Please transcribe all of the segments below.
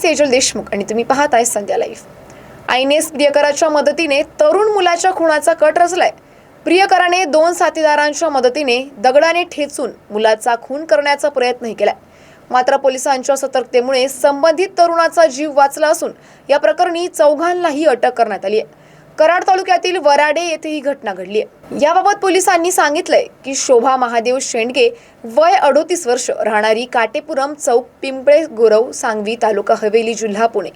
सेजल देशमुख आणि तुम्ही पाहताय संध्या लाईव्ह आयनेस प्रियकराच्या मदतीने तरुण मुलाच्या खुनाचा कट रचलाय. प्रियकराने दोन साथीदारांच्या मदतीने दगडाने ठेचून मुलाचा खून करण्याचा प्रयत्नही केलाय. मात्र पोलिसांच्या सतर्कतेमुळे संबंधित तरुणाचा जीव वाचला असून या प्रकरणी चौघांनाही अटक करण्यात आली आहे. कराड तालुक्यातील वराडे येथे ही घटना घडली आहे. याबाबत पोलिसांनी सांगितलंय की शोभा महादेव शेंडगे वय अडोतीस वर्ष राहणारी काटेपुरम चौक पिंपळे गोरव सांगवी तालुका हवेली जिल्हा पुणे.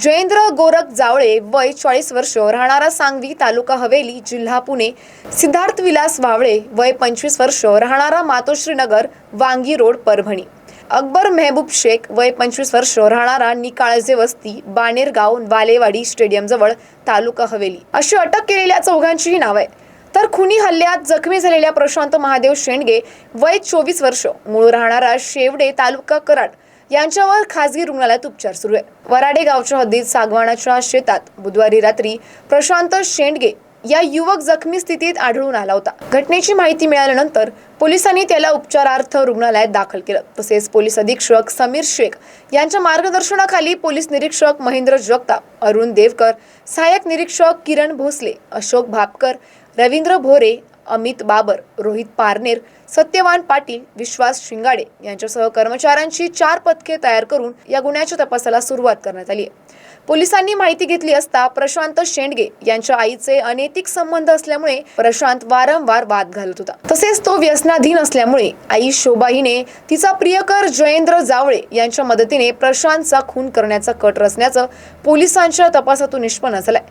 जयेंद्र गोरख जावळे वय चाळीस वर्ष राहणारा सांगवी तालुका हवेली जिल्हा पुणे. सिद्धार्थ विलास वावळे वय पंचवीस वर्ष राहणारा मातोश्रीनगर वांगी रोड परभणी. अकबर मेहबूब शेख वय पंचवीस वर्ष राहणारा निकाळजे वस्ती बाणेरगाव वालेवाडी स्टेडियमजवळ तालुका हवेली. अशी अटक केलेल्या चौघांचीही नाव आहे तर खुनी हल्ल्यात जखमी झालेल्या प्रशांत महादेव शेंडगे वय चोवीस वर्ष मूळ राहणारा शेवडे तालुका कराड यांच्यावर खासगी रुग्णालयात उपचार सुरू आहे वराडे गावच्या हद्दीत सागवानाच्या शेतात बुधवारी रात्री प्रशांत शेंडगे या युवक जखमी स्थितीत आढळून आला होता. घटनेची माहिती मिळाल्यानंतर पोलिसांनी त्याला उपचारार्थ रुग्णालयात दाखल केलं. तसेच पोलीस अधीक्षक समीर शेख यांच्या मार्गदर्शनाखाली पोलीस निरीक्षक महेंद्र जगताप अरुण देवकर सहाय्यक निरीक्षक किरण भोसले अशोक भापकर रवींद्र भोरे अमित बाबर रोहित पारनेर सत्यवान पाटील विश्वास शिंगाडे यांच्यासह कर्मचाऱ्यांची चार पथके तयार करून या गुन्ह्याच्या तपासाला सुरुवात करण्यात आली आहे. पोलिसांनी माहिती घेतली असता प्रशांत शेंडगे यांच्या आईचे अनैतिक संबंध असल्यामुळे प्रशांत वारंवार वाद घालत होता. तसेच तो व्यसनाधीन असल्यामुळे आई शोभा हिने तिचा प्रियकर जयेंद्र जावळे यांच्या मदतीने प्रशांतचा खून करण्याचा कट रचण्याचं पोलिसांच्या तपासातून निष्पन्न झालंय.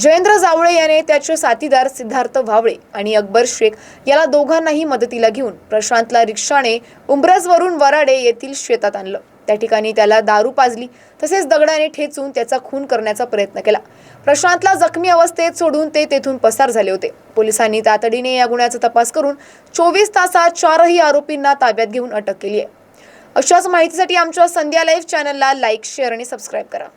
जयेंद्र जावळे याने त्याचे साथीदार सिद्धार्थ वावळे आणि अकबर शेख याला दोघांनाही मदतीला घेऊन प्रशांतला रिक्षाने उंब्रजवरून वराडे येथील शेतात आणलं. त्या ठिकाणी त्याला दारू पाजली. तसेच दगडाने ठेचून त्याचा खून करण्याचा प्रयत्न केला. प्रशांतला जखमी अवस्थेत सोडून ते तेथून पसार झाले होते. पोलिसांनी तातडीने या गुन्ह्याचा तपास करून चोवीस तासात चारही आरोपींना ताब्यात घेऊन अटक केली आहे. अशाच माहितीसाठी आमच्या संध्या लाईव्ह चॅनलला लाईक शेअर आणि सबस्क्राईब करा.